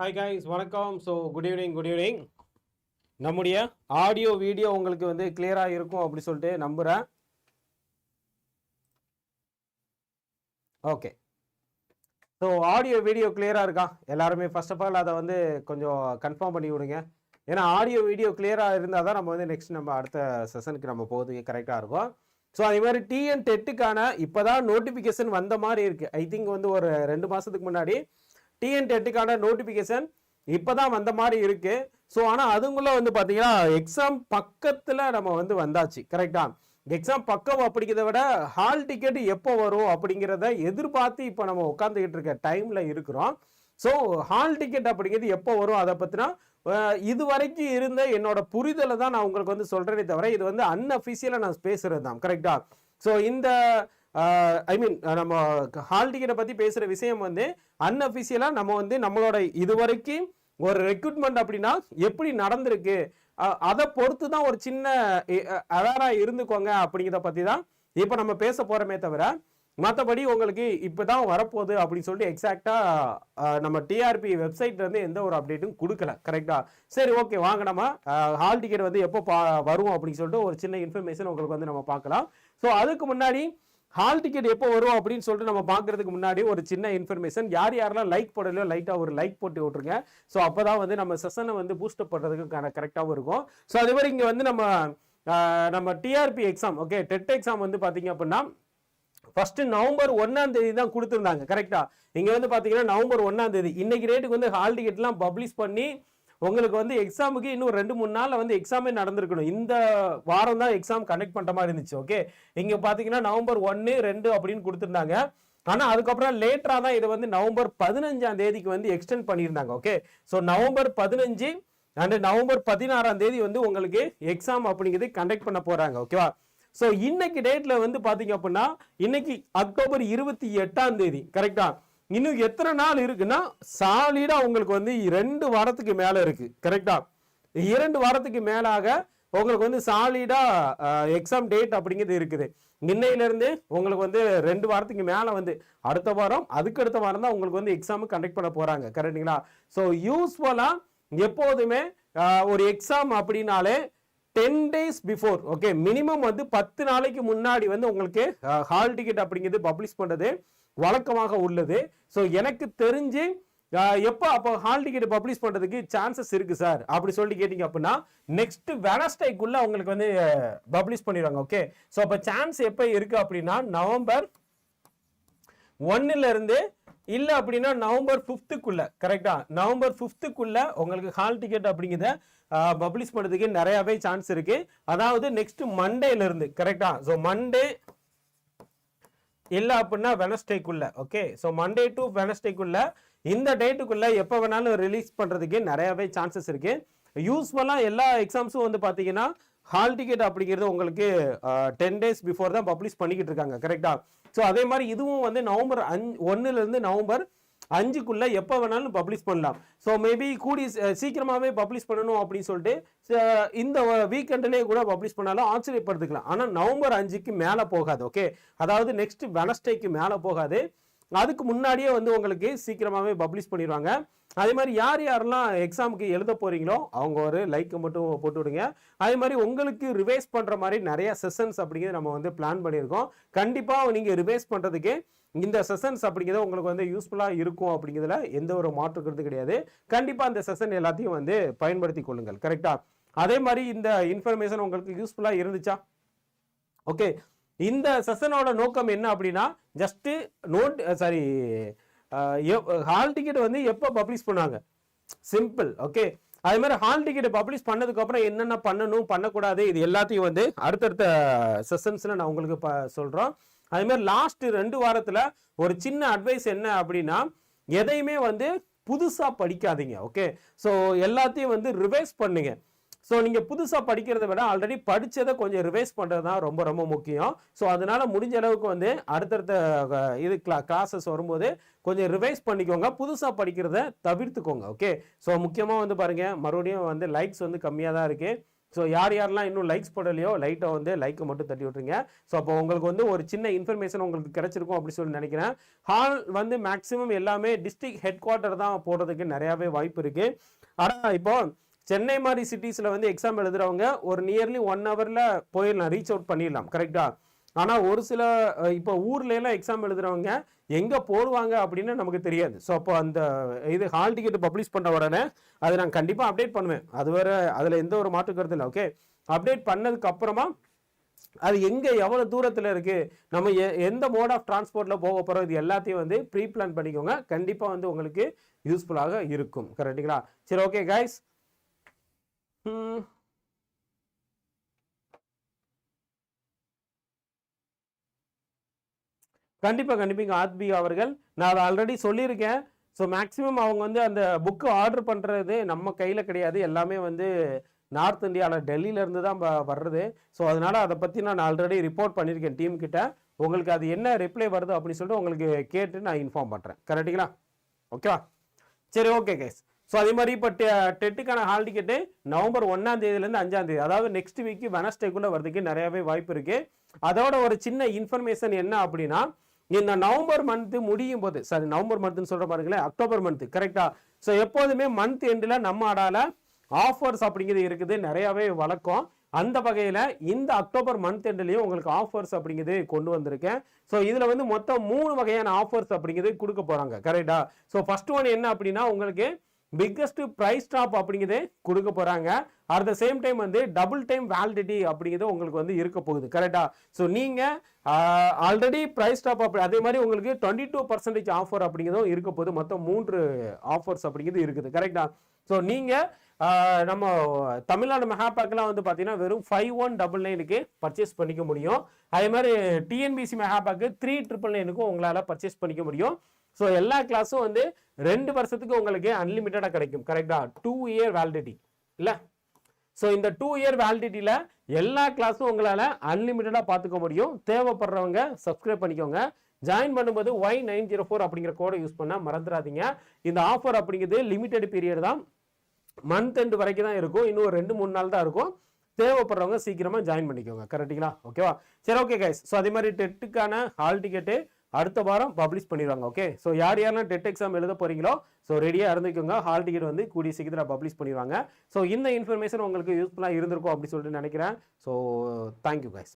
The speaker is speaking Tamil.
ஹாய் காய்ஸ் வணக்கம். So good evening good evening நம்முடைய ஆடியோ வீடியோ உங்களுக்கு வந்து கிளியராக இருக்கும் அப்படி சொல்லிட்டு நம்புகிறேன் ஓகே ஸோ ஆடியோ வீடியோ கிளியராக இருக்கா? எல்லாருமே ஃபர்ஸ்ட் ஆஃப் ஆல் அதை வந்து கொஞ்சம் கன்ஃபார்ம் பண்ணி விடுங்க. ஏன்னா ஆடியோ வீடியோ கிளியராக இருந்தால் தான் நம்ம வந்து நெக்ஸ்ட் நம்ம அடுத்த செஷனுக்கு நம்ம போகிறதுக்கு கரெக்டாக இருக்கும். ஸோ அதே மாதிரி டிஎன் டெட்டுக்கான இப்போ தான் நோட்டிஃபிகேஷன் வந்த மாதிரி இருக்குது ஐ திங்க் வந்து ஒரு ரெண்டு மாதத்துக்கு முன்னாடி டிஎன் டெட்டுக்கான நோட்டிஃபிகேஷன் இப்போ தான் வந்த மாதிரி இருக்குது ஸோ ஆனால் அதுங்குள்ள வந்து பார்த்தீங்கன்னா எக்ஸாம் பக்கத்தில் நம்ம வந்து வந்தாச்சு. கரெக்டா எக்ஸாம் பக்கம் அப்படிங்கிறத விட ஹால் டிக்கெட் எப்போ வரும் அப்படிங்கிறத எதிர்பார்த்து இப்போ நம்ம உட்காந்துக்கிட்டு இருக்க டைமில் இருக்கிறோம். ஸோ ஹால் டிக்கெட் அப்படிங்கிறது எப்போ வரும்? அதை பற்றினா இது வரைக்கும் இருந்த என்னோட புரிதலை தான் நான் உங்களுக்கு வந்து சொல்கிறேனே தவிர இது வந்து அன்அஃபிஷியலாக நான் பேசுகிறது தான் கரெக்டாக ஸோ இந்த ஐ மீன் நம்ம ஹால் டிக்கெட்டை பற்றி பேசுகிற விஷயம் வந்து அன்அஃபிஷியலாக நம்ம வந்து நம்மளோட இது வரைக்கும் ஒரு ரெக்ரூட்மெண்ட் அப்படின்னா எப்படி நடந்திருக்கு? அதை பொறுத்து தான் ஒரு சின்ன அவேராக இருந்துக்கோங்க அப்படிங்கிறத பற்றி தான் இப்போ நம்ம பேச போகிறோமே தவிர மற்றபடி உங்களுக்கு இப்போ தான் வரப்போகுது அப்படின்னு சொல்லிட்டு எக்ஸாக்டாக நம்ம டிஆர்பி வெப்சைட்லேருந்து எந்த ஒரு அப்டேட்டும் கொடுக்கல. கரெக்டாக சரி ஓகே வாங்க நம்ம ஹால் டிக்கெட் வந்து எப்போ பா வரும் அப்படின்னு சொல்லிட்டு ஒரு சின்ன இன்ஃபர்மேஷன் உங்களுக்கு வந்து நம்ம பார்க்கலாம். ஸோ அதுக்கு முன்னாடி ஹால் டிக்கெட் எப்போ வரும் அப்படின்னு சொல்லிட்டு நம்ம பார்க்கறதுக்கு முன்னாடி ஒரு சின்ன இன்ஃபர்மேஷன் யார் யாரெல்லாம் லைக் போடலையோ லைட்டாக ஒரு லைக் போட்டு விட்ருங்க ஸோ அப்போ தான் வந்து நம்ம செஷனை வந்து பூஸ்டப் பண்ணுறதுக்கு கரெக்டாகவும் இருக்கும். ஸோ அதே மாதிரி இங்கே வந்து நம்ம நம்ம TRB exam okay TET exam வந்து பார்த்தீங்க அப்படின்னா ஃபர்ஸ்ட் நவம்பர் ஒன்றாம் தேதி தான் கொடுத்துருந்தாங்க கரெக்டாக இங்கே வந்து பார்த்தீங்கன்னா நவம்பர் ஒன்றாம் தேதி. இன்னைக்கு ரேட்டுக்கு வந்து ஹால் டிக்கெட்லாம் பப்ளிஷ் பண்ணி உங்களுக்கு வந்து எக்ஸாமுக்கு இன்னும் ரெண்டு மூணு நாளில் வந்து எக்ஸாமே நடந்திருக்கணும். இந்த வாரம் தான் எக்ஸாம் கனெக்ட் பண்ணுற மாதிரி இருந்துச்சு ஓகே இங்கே பார்த்தீங்கன்னா நவம்பர் ஒன்று ரெண்டு அப்படின்னு கொடுத்துருந்தாங்க. ஆனால் அதுக்கப்புறம் லேட்டராக தான் இதை வந்து நவம்பர் பதினஞ்சாம் தேதிக்கு வந்து எக்ஸ்டெண்ட் பண்ணியிருந்தாங்க ஓகே ஸோ நவம்பர் பதினஞ்சு அண்ட் நவம்பர் பதினாறாம் தேதி வந்து உங்களுக்கு எக்ஸாம் அப்படிங்கிறது கண்டக்ட் பண்ண போகிறாங்க ஓகேவா ஸோ இன்னைக்கு டேட்டில் வந்து பார்த்தீங்க அப்படின்னா இன்னைக்கு அக்டோபர் இருபத்தி எட்டாம் தேதி கரெக்டாக இன்னும் எத்தனை நாள் இருக்குன்னா சாலிடாக உங்களுக்கு வந்து ரெண்டு வாரத்துக்கு மேலே இருக்குது கரெக்டாக இரண்டு வாரத்துக்கு மேலாக உங்களுக்கு வந்து சாலிடாக எக்ஸாம் டேட் அப்படிங்கிறது இருக்குது. இன்னையிலேருந்து உங்களுக்கு வந்து ரெண்டு வாரத்துக்கு மேலே வந்து அடுத்த வாரம் அதுக்கு அடுத்த வாரம் தான் உங்களுக்கு வந்து எக்ஸாமு கண்டக்ட் பண்ண போகிறாங்க கரெக்டுங்களா ஸோ யூஸ்ஃபுல்லாக எப்போதுமே ஒரு எக்ஸாம் அப்படின்னாலே ten days before okay minimum வந்து பத்து நாளைக்கு முன்னாடி வந்து உங்களுக்கு ஹால் டிக்கெட் அப்படிங்கிறது பப்ளிஷ் பண்ணுறது வழக்கமாக உள்ளது. ஸோ எனக்கு தெரிஞ்சு எப்போ அப்போ ஹால் டிக்கெட் பப்ளிஷ் பண்ணுறதுக்கு சான்சஸ் இருக்குது சார் அப்படி சொல்லி கேட்டிங்க அப்படின்னா நெக்ஸ்ட் வெனஸ்டேக்குள்ள அவங்களுக்கு வந்து பப்ளிஷ் பண்ணிடுவாங்க ஓகே ஸோ அப்போ சான்ஸ் எப்போ இருக்குது அப்படின்னா நவம்பர் ஒன்னுலேருந்து இல்லை அப்படின்னா நவம்பர் ஃபிஃப்த்துக்குள்ளே கரெக்டாக நவம்பர் ஃபிஃப்த்துக்குள்ளே உங்களுக்கு ஹால் டிக்கெட் அப்படிங்கிறத பப்ளிஷ் பண்ணுறதுக்கு நிறையாவே சான்ஸ் இருக்குது அதாவது நெக்ஸ்ட் மண்டேலேருந்து கரெக்டாக ஸோ மண்டே இல்லை அப்படின்னா வெனஸ்டேக்குள்ள ஓகே ஸோ மண்டே டு வெனஸ்டேக்குள்ள இந்த டேட்டுக்குள்ள எப்போ வேணாலும் ரிலீஸ் பண்ணுறதுக்கு நிறையவே சான்சஸ் இருக்கு. யூஸ்ஃபுல்லாக எல்லா எக்ஸாம்ஸும் வந்து பார்த்தீங்கன்னா ஹால் டிக்கெட் அப்படிங்கிறது உங்களுக்கு டென் டேஸ் பிஃபோர் தான் பப்ளிஷ் பண்ணிக்கிட்டு இருக்காங்க கரெக்டாக ஸோ அதே மாதிரி இதுவும் வந்து நவம்பர் அஞ்சு ஒன்றுலேருந்து நவம்பர் அஞ்சுக்குள்ள எப்போ வேணாலும் பப்ளிஷ் பண்ணலாம். ஸோ மேபி கூடி சீக்கிரமாகவே பப்ளிஷ் பண்ணணும் அப்படின்னு சொல்லிட்டு இந்த வீக்கெண்ட்லேயே கூட பப்ளிஷ் பண்ணாலும் ஆச்சரியப்படுத்திக்கலாம். ஆனால் நவம்பர் அஞ்சுக்கு மேலே போகாது ஓகே அதாவது நெக்ஸ்ட் வெனஸ்டேக்கு மேலே போகாது. அதுக்கு முன்னாடியே வந்து உங்களுக்கு சீக்கிரமாகவே பப்ளிஷ் பண்ணிடுவாங்க. அதே மாதிரி யார் யாரெல்லாம் எக்ஸாமுக்கு எழுத போகிறீங்களோ அவங்க ஒரு லைக்கை மட்டும் போட்டு விடுங்க. அதே மாதிரி உங்களுக்கு ரிவைஸ் பண்ணுற மாதிரி நிறைய செஷன்ஸ் அப்படிங்கிறது நம்ம வந்து பிளான் பண்ணியிருக்கோம். கண்டிப்பாக நீங்கள் ரிவைஸ் பண்ணுறதுக்கு இந்த செஷன்ஸ் அப்படிங்கிறது உங்களுக்கு வந்து யூஸ்ஃபுல்லாக இருக்கும் அப்படிங்கிறதுல எந்த ஒரு மாற்றுக்கிறது கிடையாது. கண்டிப்பாக அந்த செஷன் எல்லாத்தையும் வந்து பயன்படுத்தி கொள்ளுங்கள். கரெக்டாக அதே மாதிரி இந்த இன்ஃபர்மேஷன் உங்களுக்கு யூஸ்ஃபுல்லாக இருந்துச்சா? ஓகே இந்த செஷனோட நோக்கம் என்ன அப்படின்னா just note sorry hall ticket வந்து எப்போ பப்ளிஷ் பண்ணாங்க? சிம்பிள் ஓகே அதே மாதிரி ஹால் டிக்கெட் பப்ளிஷ் பண்ணதுக்கப்புறம் என்னென்ன பண்ணணும் பண்ணக்கூடாது இது எல்லாத்தையும் வந்து அடுத்தடுத்த செஷன்ஸில் நான் உங்களுக்கு ப சொல்கிறோம் அதே மாதிரி லாஸ்ட் ரெண்டு வாரத்தில் ஒரு சின்ன அட்வைஸ் என்ன அப்படின்னா எதையுமே வந்து புதுசாக படிக்காதீங்க ஓகே ஸோ எல்லாத்தையும் வந்து ரிவைஸ் பண்ணுங்கள் ஸோ நீங்கள் புதுசாக படிக்கிறத விட ஆல்ரெடி படித்ததை கொஞ்சம் ரிவைஸ் பண்ணுறது தான் ரொம்ப ரொம்ப முக்கியம். ஸோ அதனால் முடிஞ்ச அளவுக்கு வந்து அடுத்தடுத்த இது கிளா கிளாஸஸ் வரும்போது கொஞ்சம் ரிவைஸ் பண்ணிக்கோங்க. புதுசாக படிக்கிறத தவிர்த்துக்கோங்க. ஓகே ஸோ முக்கியமாக வந்து பாருங்க. மறுபடியும் வந்து லைக்ஸ் வந்து கம்மியாக தான் இருக்குது ஸோ யார் யாரெல்லாம் இன்னும் லைக்ஸ் போடலையோ லைட்டை வந்து லைக்கை மட்டும் தட்டி விட்ருங்க ஸோ அப்போ உங்களுக்கு வந்து ஒரு சின்ன இன்ஃபர்மேஷன் உங்களுக்கு கிடைச்சிருக்கும் அப்படி சொல்லி நினைக்கிறேன். ஹால் வந்து மேக்ஸிமம் எல்லாமே டிஸ்ட்ரிக்ட் ஹெட் குவார்ட்டர் தான் போடுறதுக்கு நிறையாவே வாய்ப்பு இருக்குது ஆனால் இப்போ சென்னை மாதிரி சிட்டிஸில் வந்து எக்ஸாம் எழுதுறவங்க ஒரு நியர்லி ஒன் ஹவரில் போயிடலாம் ரீச் அவுட் பண்ணிடலாம் கரெக்டாக ஆனால் ஒரு சில இப்போ ஊர்லலாம் எக்ஸாம் எழுதுறவங்க எங்கே போடுவாங்க அப்படின்னு நமக்கு தெரியாது. ஸோ அப்போ அந்த இது ஹால் டிக்கெட் பப்ளிஷ் பண்ண உடனே அதை நான் கண்டிப்பாக அப்டேட் பண்ணுவேன். அது வேறு அதில் எந்த ஒரு மாற்று கருத்து இல்லை ஓகே அப்டேட் பண்ணதுக்கு அப்புறமா அது எங்கே எவ்வளோ தூரத்தில் இருக்குது நம்ம எ- எந்த மோட் ஆஃப் டிரான்ஸ்போர்ட்டில் போக போகிறோம் இது எல்லாத்தையும் வந்து ப்ரீ பிளான் பண்ணிக்கோங்க. கண்டிப்பாக வந்து உங்களுக்கு யூஸ்ஃபுல்லாக இருக்கும் கரெக்டுங்களா சரி ஓகே கைஸ் கண்டிப்பாக கண்டிப்பாக ஆத்பி அவர்கள் நான் அதை ஆல்ரெடி சொல்லியிருக்கேன். ஸோ மேக்ஸிமம் அவங்க வந்து அந்த புக்கு ஆர்டர் பண்ணுறது நம்ம கையில் கிடையாது. எல்லாமே வந்து நார்த் இந்தியாவில் டெல்லியிலேருந்து தான் வர்றது. ஸோ அதனால் அதை பற்றி நான் ஆல்ரெடி ரிப்போர்ட் பண்ணியிருக்கேன் டீம் கிட்ட. உங்களுக்கு அது என்ன ரிப்ளை வருது அப்படின்னு சொல்லிட்டு உங்களுக்கு கேட்டு நான் இன்ஃபார்ம் பண்ணுறேன் கரெக்டுங்களா ஓகேவா சரி ஓகே கேஸ் ஸோ அதே மாதிரி இப்போ டெட்டுக்கான ஹால் டிக்கெட்டு நவம்பர் ஒன்றாம் தேதியிலேருந்து அஞ்சாம் தேதி. அதாவது நெக்ஸ்ட் வீக்கு வெனஸ்டேக்குள்ளே வரதுக்கு நிறையாவே வாய்ப்பு இருக்குது அதோட ஒரு சின்ன இன்ஃபர்மேஷன் என்ன அப்படின்னா இந்த நவம்பர் மந்த்து முடியும் போது சாரி நவம்பர் மந்த்னு சொல்கிற பாருங்களேன் அக்டோபர் மந்த்து கரெக்டாக ஸோ எப்போதுமே மந்த் எண்டில் நம்ம ஆடால ஆஃபர்ஸ் அப்படிங்கிறது இருக்குது. நிறையாவே வழக்கம். அந்த வகையில் இந்த அக்டோபர் மந்த் எண்ட்லேயும் உங்களுக்கு ஆஃபர்ஸ் அப்படிங்கிறது கொண்டு வந்திருக்கேன். ஸோ இதில் வந்து மொத்தம் மூணு வகையான ஆஃபர்ஸ் அப்படிங்கிறது கொடுக்க போகிறாங்க கரெக்டாக ஸோ ஃபஸ்ட் ஒன் என்ன அப்படின்னா உங்களுக்கு பிக்கஸ்ட் ப்ரைஸ் ட்ராப் அப்படிங்கிறது கொடுக்க போகிறாங்க அட் த சேம் டைம் வந்து டபுள் டைம் வேலிடிட்டி அப்படிங்கிறது உங்களுக்கு வந்து இருக்க போகுது. கரெக்டாக ஸோ நீங்கள் ஆல்ரெடி ப்ரைஸ் ட்ராப் அப்படி அதே மாதிரி உங்களுக்கு டுவெண்ட்டி டூ பர்சன்டேஜ் ஆஃபர் அப்படிங்கிறதும் இருக்க போகுது. மொத்தம் மூன்று ஆஃபர்ஸ் அப்படிங்கிறது இருக்குது. கரெக்டாக ஸோ நீங்கள் நம்ம தமிழ்நாடு மெஹாபேக்கெலாம் வந்து பார்த்தீங்கன்னா வெறும் ஃபைவ் ஒன் டபுள் நைனுக்கு பர்ச்சேஸ் பண்ணிக்க முடியும். அதே மாதிரி டிஎன்பிசி மெஹாபேக்கு த்ரீ ட்ரிபிள் நைனுக்கும் உங்களால் பர்ச்சேஸ் பண்ணிக்க முடியும். ஸோ எல்லா கிளாஸும் வந்து ரெண்டு வருஷத்துக்கு உங்களுக்கு அன்லிமிட்டடாக கிடைக்கும். கரெக்டாக டூ? இயர் வேலிடிட்டி இல்லை? ஸோ இந்த டூ இயர் வேலிடிட்டியில் எல்லா கிளாஸும் உங்களால் அன்லிமிட்டடாக பார்த்துக்க முடியும். தேவைப்படுறவங்க சப்ஸ்கிரைப் பண்ணிக்கோங்க. ஜாயின் பண்ணும்போது ஒய் நைன் ஜீரோ ஃபோர் அப்படிங்கிற கோடை யூஸ் பண்ணால் மறந்துடாதீங்க. இந்த ஆஃபர் அப்படிங்கிறது லிமிட்டெட் பீரியட் தான். மந்த் எண்டு வரைக்கும் தான் இருக்கும். இன்னும் ஒரு ரெண்டு மூணு நாள் தான் இருக்கும். தேவைப்படுறவங்க சீக்கிரமாக ஜாயின் பண்ணிக்கோங்க. கரெக்டுங்களா ஓகேவா சரி ஓகே கைஸ் ஸோ அதே மாதிரி டெட்டுக்கான ஹால் டிக்கெட்டு அடுத்த வாரம் பப்ளிஷ் பண்ணிடுவாங்க ஓகே ஸோ யார் யாரெல்லாம் டெட் எக்ஸாம் எழுத போகிறீங்களோ ஸோ ரெடியாக இருந்துக்கோங்க. ஹால் டிக்கெட் வந்து கூடிய சீக்கிரம் பப்ளிஷ் பண்ணிடுவாங்க. ஸோ இந்த இன்ஃபர்மேஷன் உங்களுக்கு யூஸ்ஃபுல்லாக இருந்திருக்கும் அப்படின்னு சொல்லிட்டு நினைக்கிறேன். So thank you guys